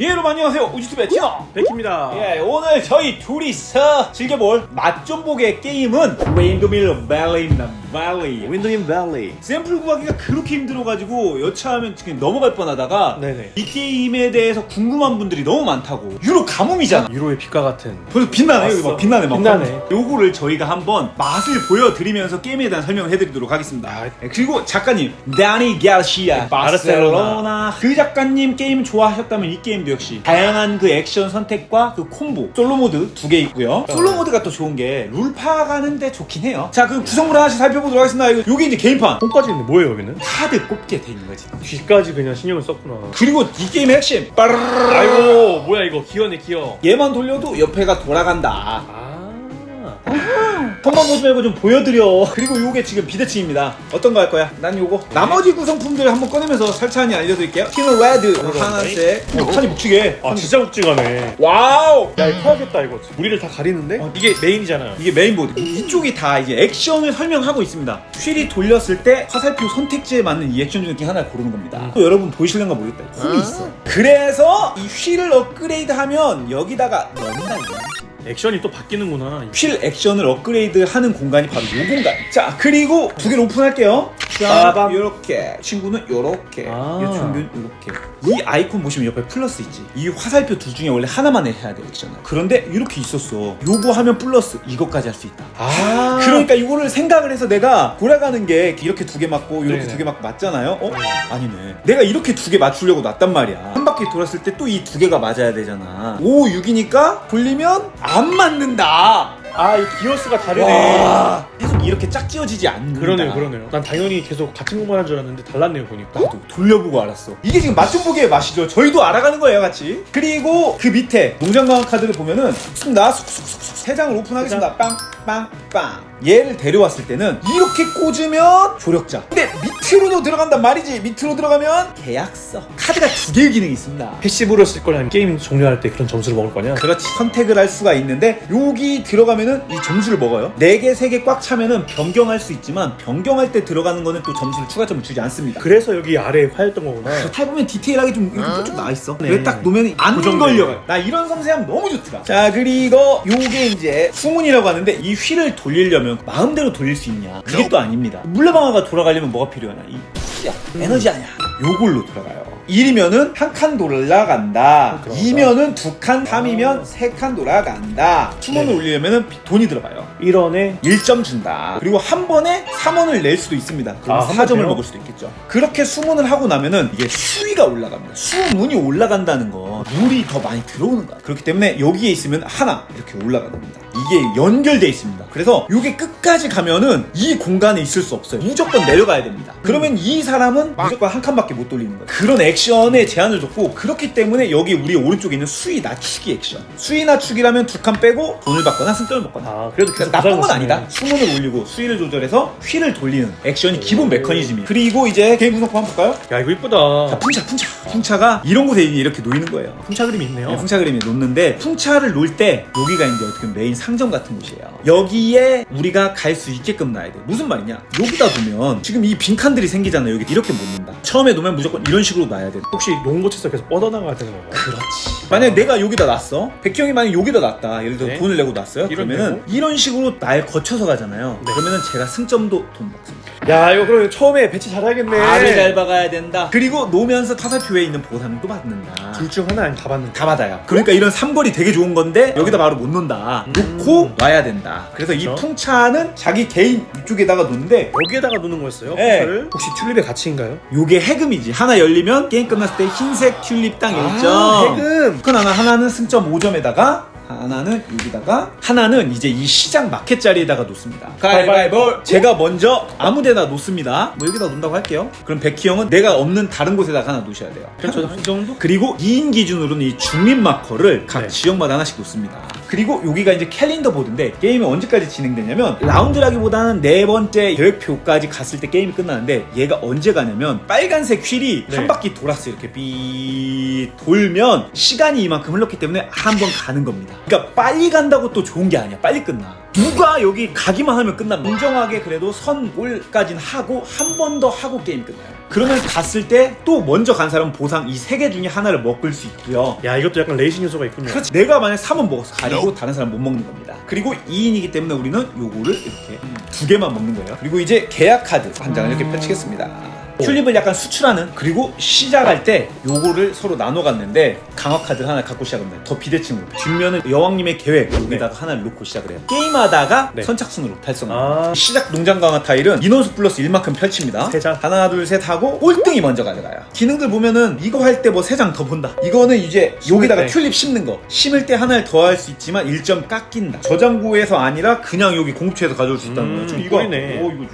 예, 여러분 안녕하세요. 우지투의 티너. 백입니다. 예, 오늘 저희 둘이서 즐겨볼 맛 좀 보게 게임은 윈드밀 밸리입니다. 밸리. 윈도인 밸리. 샘플 구하기가 그렇게 힘들어가지고 여차하면 지금 넘어갈 뻔하다가 네네. 이 게임에 대해서 궁금한 분들이 너무 많다고 유로 가뭄이잖아. 유로의 빛과 같은. 벌써 빛나네 여기 막 빛나네 막 빛나네. 요거를 저희가 한번 맛을 보여드리면서 게임에 대한 설명을 해드리도록 하겠습니다 아, 네, 그리고 작가님 다니 가르시아 바르셀로나 그 작가님 게임 좋아하셨다면 이 게임도 역시 다양한 그 액션 선택과 그 콤보 솔로 모드 두 개 있고요 솔로 모드가 또 좋은 게 룰 파악하는데 좋긴 해요 자 그럼 구성물 하나씩 살펴보도록 하겠습니다 이거 이제 게임판 홈까지 있는데 뭐예요 여기는? 카드 꼽게 돼 있는 거지 귀까지 그냥 신경을 썼구나. 그리고 이 게임의 핵심 빠르르르 아이고 뭐야 이거 기어네 기어. 얘만 돌려도 옆에가 돌아간다 아. 폰만 보지 말고 좀 보여드려. 그리고 요게 지금 비대칭입니다. 어떤 거 할 거야? 난 요거. 나머지 구성품들 한번 꺼내면서 살찬히 알려드릴게요. 티노 레드 하나씩. 어, 판이 묵직해. 아 진짜 묵직하네. 와우. 야 이거 커야겠다 이거. 무리를 다 가리는데? 어. 이게 메인이잖아요. 이게 메인보드. 이쪽이 다 이제 액션을 설명하고 있습니다. 휠이 돌렸을 때 화살표 선택지에 맞는 이 액션 중에 하나를 고르는 겁니다. 또 여러분 보이실런가 모르겠다. 홈이 있어. 그래서 이 휠을 업그레이드하면 여기다가 넣는다 이거야. 액션이 또 바뀌는구나. 휠 액션을 업그레이드 하는 공간이 바로 이 공간. 자, 그리고 두 개를 오픈할게요. 빠밤. 요렇게. 친구는 요렇게. 아. 이 친구는 요렇게. 이 아이콘 보시면 옆에 플러스 있지. 이 화살표 둘 중에 원래 하나만 해야 돼, 액션을. 그런데 이렇게 있었어. 요거 하면 플러스, 이것까지 할 수 있다. 아. 그러니까 이거를 생각을 해서 내가 돌아가는 게 이렇게 두 개 맞고 이렇게 네네. 두 개 맞고 맞잖아요. 어? 아니네. 내가 이렇게 두 개 맞추려고 놨단 말이야. 한 바퀴 돌았을 때 또 이 두 개가 맞아야 되잖아. 5, 6이니까 돌리면 안 맞는다. 아 이 기어스가 다르네. 와, 계속 이렇게 짝 지어지지 않는다. 그러네요 그러네요. 난 당연히 계속 같은 공간 한줄 알았는데 달랐네요 보니까. 나도 돌려보고 알았어. 이게 지금 맛 좀 보기의 맛이죠. 저희도 알아가는 거예요, 같이. 그리고 그 밑에 농장강화 카드를 보면은 쑥나 쑥쑥쑥쑥 세 장을 오픈하겠습니다. 빵, 빵, 빵. 얘를 데려왔을 때는 이렇게 꽂으면 조력자. 근데 밑으로도 들어간단 말이지. 밑으로 들어가면 계약서. 카드가 두 개의 기능이 있습니다. 패시브로 쓸 거냐 게임 종료할 때 그런 점수를 먹을 거냐? 그렇지 선택을 할 수가 있는데 여기 들어가면은 이 점수를 먹어요 4개 3개 꽉 차면은 변경할 수 있지만 변경할 때 들어가는 거는 또 점수를 추가점을 주지 않습니다 그래서 여기 아래에 화였던 거구나. 해보면 디테일하게 좀 이렇게 쭉 나와 있어 네. 왜딱 놓으면 안. 걸려가요 나 이런 섬세함 너무 좋더라 자 그리고 요게 이제 수문이라고 하는데 이 휠을 돌리려면 마음대로 돌릴 수 있냐 그게 또 아닙니다 물레방아가 돌아가려면 뭐가 필요하냐 이 푸야 에너지 아니야 요걸로 돌아가요 1이면은 한 칸 돌아간다. 들어간다. 2면은 두 칸, 3이면 세 칸 돌아간다. 수문을 네. 올리려면은 돈이 들어가요. 1원에 1점 준다. 그리고 한 번에 3원을 낼 수도 있습니다. 그럼 아, 한 4점을 번에요? 먹을 수도 있겠죠. 그렇게 수문을 하고 나면은 이게 수위가 올라갑니다. 수문이 올라간다는 건 물이 더 많이 들어오는 거야. 그렇기 때문에 여기에 있으면 하나 이렇게 올라가는 겁니다. 이게 연결돼 있습니다. 그래서 이게 끝까지 가면은 이 공간에 있을 수 없어요. 무조건 내려가야 됩니다. 그러면 이 사람은 무조건 한 칸밖에 못 돌리는 거예요. 그런 액션에 제한을 줬고 그렇기 때문에 여기 우리 오른쪽에 있는 수위 낮추기 액션. 수위 낮추기라면 두 칸 빼고 돈을 받거나 승점을 먹거나 아 그래도 그래서 계속 나쁜 건 아니다. 수문을 올리고 수위를 조절해서 휠을 돌리는 액션이 기본 메커니즘이에요. 그리고 이제 구성품 한번 볼까요? 야 이거 이쁘다. 자, 풍차, 풍차. 풍차가 이런 곳에 이렇게 놓이는 거예요. 풍차 그림이 있네요. 네, 풍차 그림이 놓는데 풍차를 놓을 때 여기가 이제 어떻게 보면 메인 상점 같은 곳이에요. 여기에 우리가 갈 수 있게끔 놔야 돼. 무슨 말이냐? 여기다 두면 지금 이 빈칸들이 생기잖아요. 여기 이렇게 못 놓는다. 처음에 놓으면 무조건 이런 식으로 놔야 돼. 혹시 농고체에서 계속 뻗어나가야 되는 건가요? 그렇지. 만약에 내가 여기다 놨어. 백형이 만약 여기다 놨다. 예를 들어 네. 돈을 내고 놨어요. 이런 그러면은? 이런 식으로 날 거쳐서 가잖아요. 네. 그러면은 제가 승점도 돈 먹습니다. 야 이거 그럼 처음에 배치 잘해야겠네. 알을 잘 박아야 된다. 그리고 놓으면서 타살표에 있는 보상도 받는다. 둘중 하나 아니면 다 받는. 다 받아요. 그러니까 이런 삼거리 되게 좋은 건데 여기다 바로 못 놓는다. 놓고 놔야 된다. 그래서 이 그렇죠. 풍차는 자기 개인 이쪽에다가 놓는데 여기에다가 놓는 거였어요? 네. 풍차를? 혹시 튤립의 가치인가요? 요게 해금이지. 하나 열리면 게임 끝났을 때 흰색 튤립당 1점. 아, 해금. 그 하나 하나는 승점 5점에다가 하나는 여기다가 하나는 이제 이 시장 마켓 자리에다가 놓습니다. 가위바위보. 제가 먼저 아무데나 놓습니다. 뭐 여기다 놓는다고 할게요. 그럼 백희 형은 내가 없는 다른 곳에다가 하나 놓으셔야 돼요. 그렇죠. 이 정도? 그리고 2인 기준으로는 이 중립 마커를 각 네. 지역마다 하나씩 놓습니다. 그리고 여기가 이제 캘린더 보드인데 게임이 언제까지 진행되냐면 라운드라기보다는 네 번째 계획표까지 갔을 때 게임이 끝나는데 얘가 언제 가냐면 빨간색 휠이 네. 한 바퀴 돌았어요. 이렇게 삐 돌면 시간이 이만큼 흘렀기 때문에 한 번 가는 겁니다. 그러니까 빨리 간다고 또 좋은 게 아니야. 빨리 끝나. 누가 여기 가기만 하면 끝납니다. 공정하게 그래도 선골까진 하고 한 번 더 하고 게임 끝나요. 그러면 갔을 때 또 먼저 간 사람은 보상 이 세 개 중에 하나를 먹을 수 있고요. 야 이것도 약간 레이싱 요소가 있군요. 그렇지. 내가 만약 3원 먹었어. 가지고 다른 사람 못 먹는 겁니다. 그리고 2인이기 때문에 우리는 요거를 이렇게 두 개만 먹는 거예요. 그리고 이제 계약 카드 한 장을 이렇게 펼치겠습니다. 튤립을 약간 수출하는 그리고 시작할 때 요거를 서로 나눠 갔는데 강화 카드 하나 갖고 시작합니다. 더 비대칭으로 뒷면은 여왕님의 계획 여기다가 하나를 놓고 시작을 해요. 게임하다가 네. 선착순으로 달성합니다. 아. 시작 농장 강화 타일은 인원수 플러스 1만큼 펼칩니다. 세 장. 하나 둘 셋 하고 꼴등이 먼저 가져가요. 기능들 보면은 이거 할 때 뭐 세 장 더 본다. 이거는 이제 여기다가 때. 튤립 심는 거. 심을 때 하나를 더 할 수 있지만 1점 깎인다. 저장고에서 아니라 그냥 여기 공투에서 가져올 수 있다는 음, 거죠. 이거. 오 이거.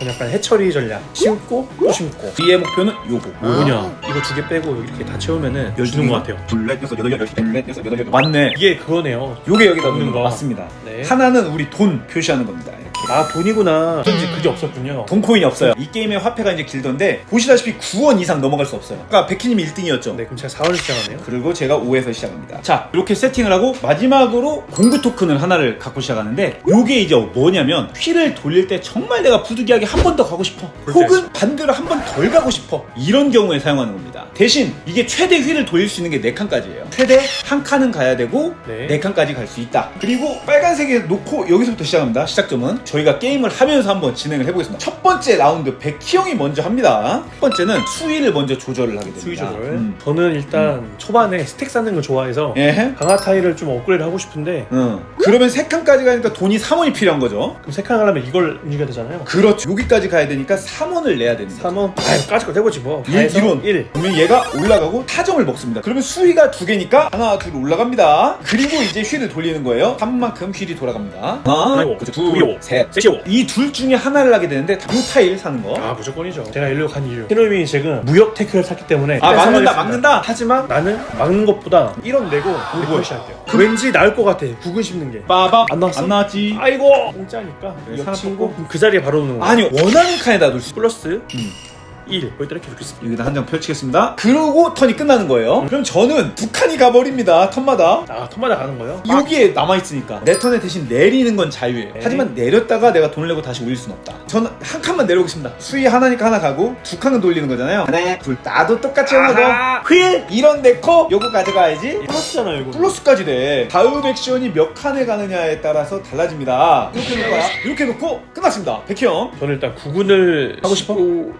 그냥 약간 해처리 전략. 심고 또 심고. 뒤의 목표는 요거. 뭐냐? 이거 두 개 빼고 이렇게 다 채우면은 주는 것 같아요. 둘넷 여섯 여덟 열십 둘넷 여섯 여덟 여덟 맞네. 이게 그거네요. 요게 여기다 넣는 거. 맞습니다. 네. 하나는 우리 돈 표시하는 겁니다. 아 돈이구나. 어쩐지 그게 없었군요. 돈 코인이 없어요. 이 게임의 화폐가 이제 길던데 보시다시피 9원 이상 넘어갈 수 없어요. 아까 백희님이 1등이었죠. 네 그럼 제가 4월 시작하네요. 그리고 제가 5에서 시작합니다. 자, 이렇게 세팅을 하고 마지막으로 공구 토큰을 하나를 갖고 시작하는데 요게 이제 뭐냐면 휠을 돌릴 때 정말 내가 부득이하게 한 번 더 가고 싶어. 그렇죠. 혹은 반대로 한 번 덜 가고 싶어. 이런 경우에 사용하는 겁니다. 대신 이게 최대 휠을 돌릴 수 있는 게 4칸까지예요. 최대 한 칸은 가야 되고 네. 네. 칸까지 갈 수 있다. 그리고 빨간색에 놓고 여기서부터 시작합니다. 시작점은 저희가 게임을 하면서 한번 진행을 해보겠습니다. 첫 번째 라운드 백희 형이 먼저 합니다. 첫 번째는 수위를 먼저 조절을 하게 됩니다. 수위 조절. 음. 저는 일단 초반에 스택 쌓는 걸 좋아해서 예. 강화 타일을 좀 업그레이드 하고 싶은데 응. 그러면 세 칸까지 가니까 돈이 3원이 필요한 거죠. 그럼 세칸 하려면 이걸 움직여야 되잖아요. 그렇죠. 여기까지 가야 되니까 3원을 내야 됩니다. 3원? 아유 까짓 거 해보지 뭐. 일, 일원. 1. 그러면 얘가 올라가고 타점을 먹습니다. 그러면 수위가 두 개니까 하나, 둘 올라갑니다. 그리고 이제 휠을 돌리는 거예요. 한 만큼 휠이 돌아갑니다. 하나, 아이고, 그렇죠. 둘, 둘, 셋. 셋이오. 이 둘 중에 하나를 하게 되는데 요 타일 사는 거. 아 무조건이죠. 제가 일로 간 이유. 히로미 지금 무역 테크를 샀기 때문에 아, 막는다. 막는다. 하지만 나는 막는 것보다 1원 내고 뭐야? 리프레시 할게요. 왠지 나을 것 같아. 구근 씹는 게. 빠밤. 안 나왔어? 안 나왔지. 아이고 공짜니까 네, 이 사람 친구 뽑고. 그 자리에 바로 오는 거. 아니, 원하는 칸에다 놓을 수 플러스 음. 1 거기다 이렇게 놓겠습니다. 여기다 한 장 펼치겠습니다. 그러고 턴이 끝나는 거예요. 그럼 저는 두 칸이 가버립니다. 턴마다. 아 턴마다 가는 거예요? 여기에 남아있으니까 내 턴에 대신 내리는 건 자유예요 네. 하지만 내렸다가 내가 돈을 내고 다시 올릴 순 없다 저는 한 칸만 내려오겠습니다 수위 하나니까 하나 가고 두 칸은 돌리는 거잖아요 하나 둘 나도 똑같이 아하. 하고 휠 이런 데코 요거 가져가야지 플러스잖아요 이거. 플러스까지 돼 다음 액션이 몇 칸에 가느냐에 따라서 달라집니다 이렇게 거야 이렇게 놓고 끝났습니다 백희형 저는 일단 구근을 하고 싶어?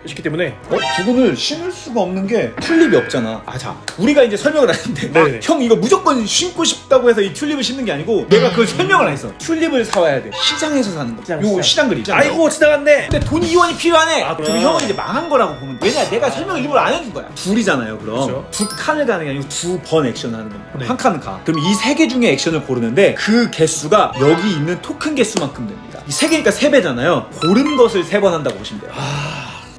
싶기 때문에 어? 두근을 신을 수가 없는 게 튤립이 없잖아. 아, 자. 우리가 이제 설명을 하는데. 네네. 아, 형, 이거 무조건 신고 싶다고 해서 이 튤립을 신는 게 아니고 내가 그걸 설명을 안 했어. 튤립을 사와야 돼. 시장에서 사는 거. 시장, 요 시장. 시장 그림. 아이고 지나갔네. 근데 돈 2원이 필요하네. 아, 그럼 그래. 형은 이제 망한 거라고 보면 돼. 왜냐, 내가 설명을 일부러 안 해준 거야. 둘이잖아요, 그럼. 그렇죠. 두 칸을 가는 게 아니고 두 번 액션을 하는 겁니다. 네. 한 칸은 가. 그럼 이 세 개 중에 액션을 고르는데 그 개수가 여기 있는 토큰 개수만큼 됩니다. 이 세 개니까 세 배잖아 요. 고른 것을 세 번 한다고 보시면 돼요.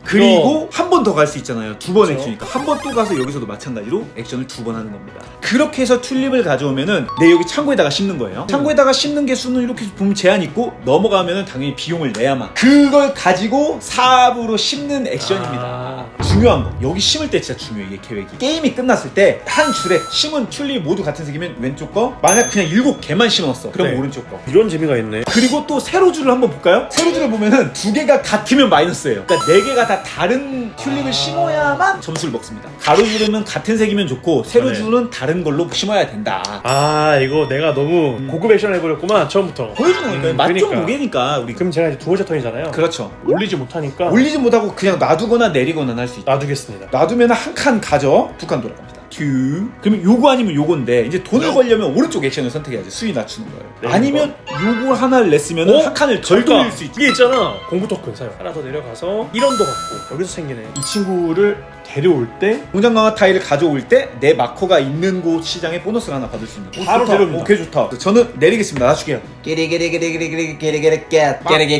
그리고 한 번 더 갈 수 있잖아요. 두 번 그렇죠. 액션이니까 한 번 또 가서 여기서도 마찬가지로 액션을 두 번 하는 겁니다. 그렇게 해서 튤립을 가져오면은 내 여기 창고에다가 심는 거예요. 창고에다가 심는 개 수는 이렇게 보면 제한 있고 넘어가면은 당연히 비용을 내야만. 그걸 가지고 사업으로 심는 액션입니다. 아. 중요한 거 여기 심을 때 진짜 중요해 이게 계획이 게임이 끝났을 때 한 줄에 심은 튤립 모두 같은 색이면 왼쪽 거 만약 그냥 일곱 개만 심었어 그럼 네. 오른쪽 거 이런 재미가 있네. 그리고 또 세로줄을 한번 볼까요? 세로줄을 보면은 두 개가 같으면 마이너스예요. 그러니까 네 개가 다 다른 튤립을 아. 심어야만 점수를 먹습니다. 가로줄은 같은 색이면 좋고 세로줄은 다른 걸로 심어야 된다. 아 이거 내가 너무 고급 액션 해버렸구만 처음부터. 보여주는 거니까 음, 맛 좀 그러니까. 보게니까 우리 그럼 제가 이제 두 번째 턴이잖아요. 그렇죠. 올리지 못하니까 올리지 못하고 그냥 놔두거나 내리거나 할 수 있다. 놔두겠습니다. 놔두면 한 칸 가져 두칸 돌아갑니다. 큐. 그러면 요거 아니면 요건데 이제 돈을 벌려면 오른쪽 액션을 선택해야지 수위 낮추는 거예요. 네, 아니면 요거 하나를 냈으면 어? 한 칸을 덜 그러니까 돌릴 수 있지. 이게 있잖아 공구 토큰 사용 하나 더 내려가서 1원도 받고 여기서 생기네 이 친구를 데려올 때 공장 강화 타일을 가져올 때 내 마커가 있는 곳 시장에 보너스를 하나 받을 수 있는 거. 바로 좋다. 데려옵니다. 오케이 좋다. 저는 내리겠습니다. 낮출게요.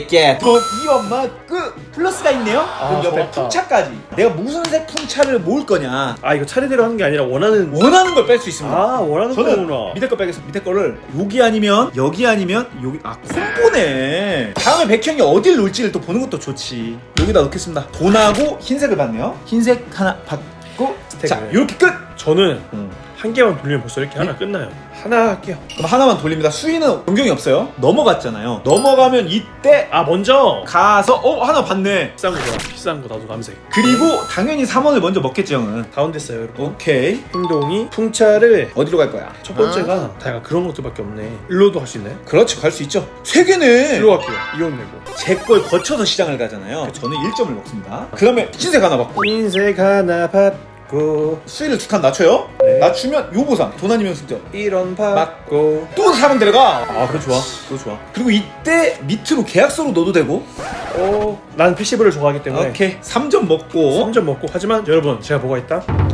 Get 그럼 이 엄마 그 플러스가 있네요. 그럼 옆에 좋았다. 풍차까지. 내가 무슨 색 풍차를 모을 거냐. 아 이거 차례대로 하는 게 아니라 원하는 원하는 걸 뺄 수 있습니다. 아 원하는 저는 거구나 밑에 거 빼겠습니다. 밑에 거를 여기 아니면 여기 아니면 여기 아 콤보네. 다음에 백형이 어딜 놓을지를 또 보는 것도 좋지. 여기다 넣겠습니다. 돈하고 흰색을 받네요. 흰색 하나 받고 자 스택을. 이렇게 끝. 저는 음. 한 개만 돌리면 벌써 이렇게 하나 끝나요. 하나 할게요. 그럼 하나만 돌립니다. 수위는 변경이 없어요. 넘어갔잖아요. 넘어가면 이때 아 먼저 가서 어 하나 봤네. 비싼 거잖아. 비싼 거 나도 남색. 그리고 당연히 3원을 먼저 먹겠지 형은. 다운 됐어요, 여러분. 오케이. 행동이 풍차를 어디로 갈 거야? 첫 번째가 다양한 그런 것들밖에 없네. 일로도 할 수 있네. 그렇지 갈 수 있죠. 세 개네. 일로 갈게요. 이온 내고. 제 걸 거쳐서 시장을 가잖아요. 저는 1점을 먹습니다. 그다음에 흰색 하나 받고 흰색 하나 받 고 수위를 두칸 낮춰요. 네. 낮추면 요보상 돈 아니면 승점. 이런 받고 또 사람 데려가. 아 그거 좋아. 그거 좋아. 그리고 이때 밑으로 계약서로 넣어도 되고. 어, 난 패시브를 좋아하기 때문에 오케이. 3점 먹고. 3점 먹고 하지만 여러분 제가 뭐가 있다?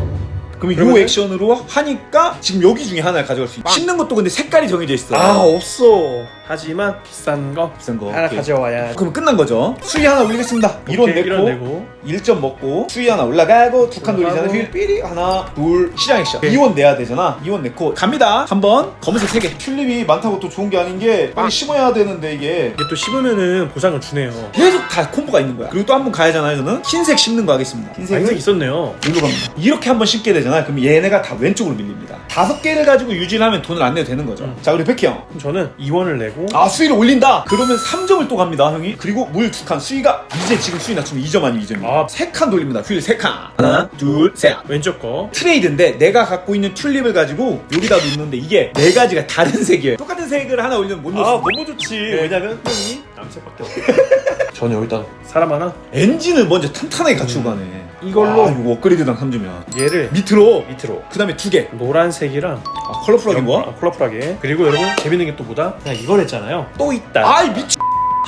그럼 요 그러면은- 액션으로 하니까 지금 여기 중에 하나를 가져갈 수 있어. 씹는 것도 근데 색깔이 정해져 있어. 아 없어 하지만 비싼 거 비싼 거. 하나 오케이. 가져와야 그럼 끝난 거죠. 수위 하나 올리겠습니다. 1원 오케이, 일원 내고, 내고 1점 먹고 수위 하나 올라가고 두칸 올라가고. 돌리잖아. 휠 삐리 하나 둘 시장 액션. 오케이. 2원 내야 되잖아. 2원 내고 갑니다. 한번 검은색 3개. 튤립이 많다고 또 좋은 게 아닌 게 빨리 심어야 되는데 이게 이게 또 씹으면은 보상을 주네요 계속 다 콤보가 있는 거야. 그리고 또 한 번 가야잖아요. 저는 흰색 심는 거 하겠습니다. 아, 흰색을 흰색 있었네요 여기로 갑니다. 이렇게 한번 심게 되잖아요. 그럼 얘네가 다 왼쪽으로 밀립니다. 다섯 개를 가지고 유지를 하면 돈을 안 내도 되는 거죠. 음. 자, 그리고 백희 형. 그럼 저는 2원을 내고 아 수위를 올린다! 그러면 3점을 또 갑니다 형이. 그리고 물 두 칸. 수위가 이제 지금 수위 낮추면 2점 아니면 2점이에요. 아. 세 칸 돌립니다. 휠 세 칸. 하나 둘 셋. 왼쪽 거. 트레이드인데 내가 갖고 있는 튤립을 가지고 여기다 놓는데 이게 네 가지가 다른 색이에요. 똑같은 색을 하나 올리면 못아 넣어 너무 좋지. 네. 왜냐면 형이 남색밖에 없어. 저는 여기다 사람 하나? 엔진을 먼저 탄탄하게 갖추고 가네 이걸로 아, 이거 업그레이드당 3점이야 얘를 밑으로. 밑으로. 그 다음에 두개. 노란색이랑 아, 컬러풀하게 뭐야? 아, 컬러풀하게. 그리고 여러분 재밌는 게 또 뭐다? 그냥 이걸 했잖아요. 또 있다. 아이 미치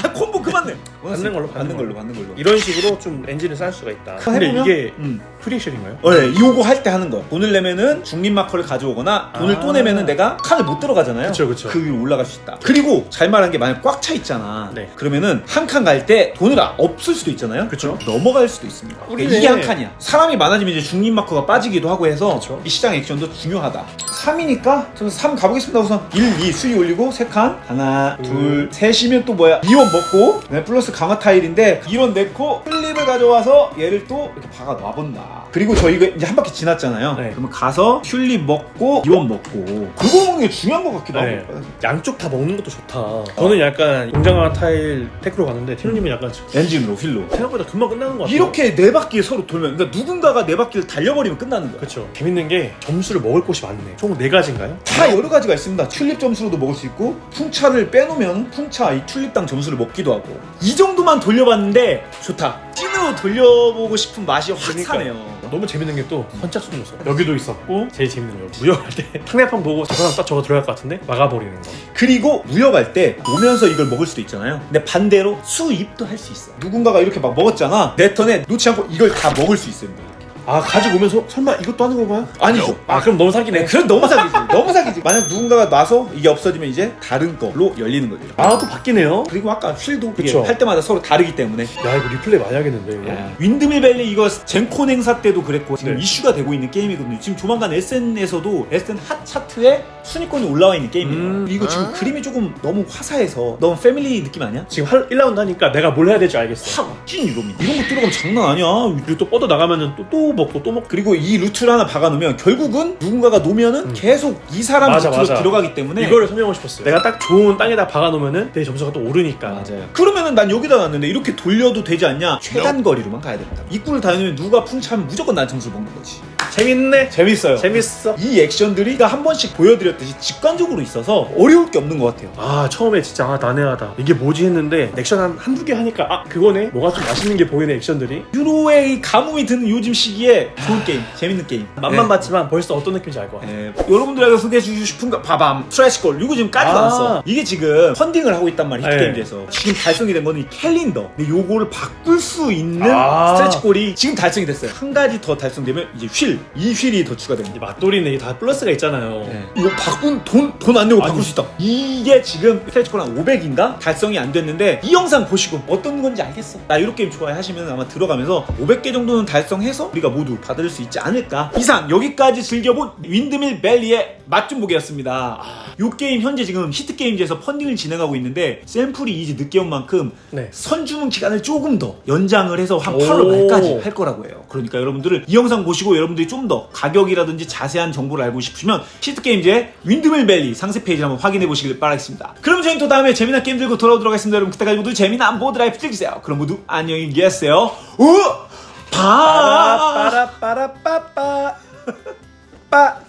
아 콤보 그만 내 받는 걸로, 받는 걸로. 받는 걸로. 이런 식으로 좀 엔진을 쌓을 수가 있다. 근데 해보면? 이게 음. 프리액션인가요? 어, 예, 이거 할 때 하는 거. 돈을 내면은 중립 마커를 가져오거나 돈을 아. 또 내면은 내가 칸을 못 들어가잖아요. 그쵸, 그쵸. 그 위로 올라갈 수 있다. 그리고 잘 말한 게 만약 꽉 차 있잖아. 네. 그러면은 한 칸 갈 때 돈을 아- 없을 수도 있잖아요. 그쵸. 넘어갈 수도 있습니다. 그러니까 우리네. 이게 한 칸이야. 사람이 많아지면 이제 중립 마커가 빠지기도 하고 해서 그쵸. 이 시장 액션도 중요하다. 3이니까 저는 3 가보겠습니다. 우선 1, 2 수위 올리고 3칸 하나, 음. 둘, 셋이면 또 뭐야? 2원 먹고 네, 플러스 강화 타일인데 1원 넣고 플립을 가져와서 얘를 또 이렇게 박아 놔본다. 그리고 저 이거 이제 한 바퀴 지났잖아요. 네. 그러면 가서 튤립 먹고 2원 먹고 그거 먹는 게 중요한 것 같기도 네. 하고. 양쪽 다 먹는 것도 좋다 저는 약간 용장강 타일 테크로 갔는데 티노님은 약간 엔진으로 휠로. 생각보다 금방 끝나는 것 같아요 이렇게 네 바퀴 서로 돌면 그러니까 누군가가 네 바퀴를 달려버리면 끝나는 거야. 그쵸 재밌는 게 점수를 먹을 곳이 많네 총 네 가지인가요 다 여러 가지가 있습니다. 튤립 점수로도 먹을 수 있고 풍차를 빼놓으면 풍차 이 튤립당 점수를 먹기도 하고 이 정도만 돌려봤는데 좋다. 찐으로 돌려보고 싶은 맛이 확. 사네요. 너무 재밌는 게 또 선착순 요소 여기도 있었고 제일 재밌는 거 무역할 때 상대방 보고 저 사람 딱 저거 들어갈 것 같은데 막아버리는 거 그리고 무역할 때 오면서 이걸 먹을 수도 있잖아요. 근데 반대로 수입도 할 수 있어. 누군가가 이렇게 막 먹었잖아. 내 턴에 놓지 않고 이걸 다 먹을 수 있어요. 아 가지고 오면서 설마 이것도 하는 건가요? 아니죠. 아 그럼 너무 사기네 네, 그럼 너무 사기지. 너무 사기지. 만약 누군가가 놔서 이게 없어지면 이제 다른 걸로 열리는 거죠. 아 또 바뀌네요 그리고 아까 휠도 이게 그쵸. 할 때마다 서로 다르기 때문에 야 이거 리플레이 많이 하겠는데 이거 윈드밀 밸리 이거 젠콘 행사 때도 그랬고 지금 네. 이슈가 되고 있는 게임이거든요. 지금 조만간 SN에서도 SN 핫 차트에 순위권이 올라와 있는 게임이에요. 음. 이거 지금 그림이 조금 너무 화사해서 너무 패밀리 느낌 아니야? 지금 할 1라운드 하니까 내가 뭘 해야 될지 알겠어 확찐 유로미. 이런 거 들어가면 장난 아니야. 그리고 또 뻗어 나가면은 또, 또 먹고 또 먹고 그리고 이 루트를 하나 박아놓으면 결국은 누군가가 놓으면은 음. 계속 이 사람 맞아, 루트로 맞아. 들어가기 때문에 이거를 설명하고 싶었어요 내가 딱 좋은 땅에다 박아놓으면은 내 점수가 또 오르니까 맞아요. 그러면은 난 여기다 놨는데 이렇게 돌려도 되지 않냐? 최단 거리로만 가야 됩니다. 입구를 다니면 누가 풍차면 무조건 난 점수를 먹는 거지. 재밌네 재밌어요. 재밌어 이 액션들이 한 번씩 보여드렸듯이 직관적으로 있어서 어려울 게 없는 것 같아요. 아 처음에 진짜 아 난해하다 이게 뭐지 했는데 액션 한 한두 개 하니까 아 그거네 뭐가 좀 맛있는 게 보이는 액션들이 유로의 이 가뭄이 드는 요즘 시기에 좋은 게임, 재밌는 게임. 맛만 네. 봤지만 벌써 어떤 느낌인지 알 것 같아 네. 여러분들에게 소개해 주고 싶은 거 바밤 트래시골 이거 지금 까지 아. 나왔어 이게 지금 펀딩을 하고 있단 말이야 네. 히트게임즈에서 지금 달성이 된 거는 이 캘린더 근데 요거를 바꿀 수 있는 아. 스트레치골이 지금 달성이 됐어요 한 가지 더 달성되면 이제 휠 이 휠이 더 추가됩니다 맛돌이네 이게 다 플러스가 있잖아요 이거 바꾼 돈 돈 안 내고 아니. 바꿀 수 있다. 이게 지금 스트레치골 한 500인가 달성이 안 됐는데 이 영상 보시고 어떤 건지 알겠어. 나 이런 게임 좋아해 하시면 아마 들어가면서 500개 정도는 달성해서 우리가 우리가 모두 받을 수 있지 않을까? 이상 여기까지 즐겨본 윈드밀 벨리의 맛좀보기였습니다. 아, 이 게임 현재 지금 히트게임즈에서 펀딩을 진행하고 있는데 샘플이 이제 늦게 온 만큼 네. 선주문 기간을 조금 더 연장을 해서 한 8월 말까지 할 거라고 해요. 그러니까 여러분들은 이 영상 보시고 여러분들이 좀 더 가격이라든지 자세한 정보를 알고 싶으시면 히트게임즈의 윈드밀 벨리 상세 페이지를 한번 확인해 보시길 바라겠습니다. 그럼 저희는 또 다음에 재미난 게임 들고 돌아오도록 하겠습니다. 여러분 그때까지 모두 재미난 보드라이프 즐기세요. 그럼 모두 안녕히 계세요. 우! 아. 다. 빠라빠라빠라빠빠. 빠.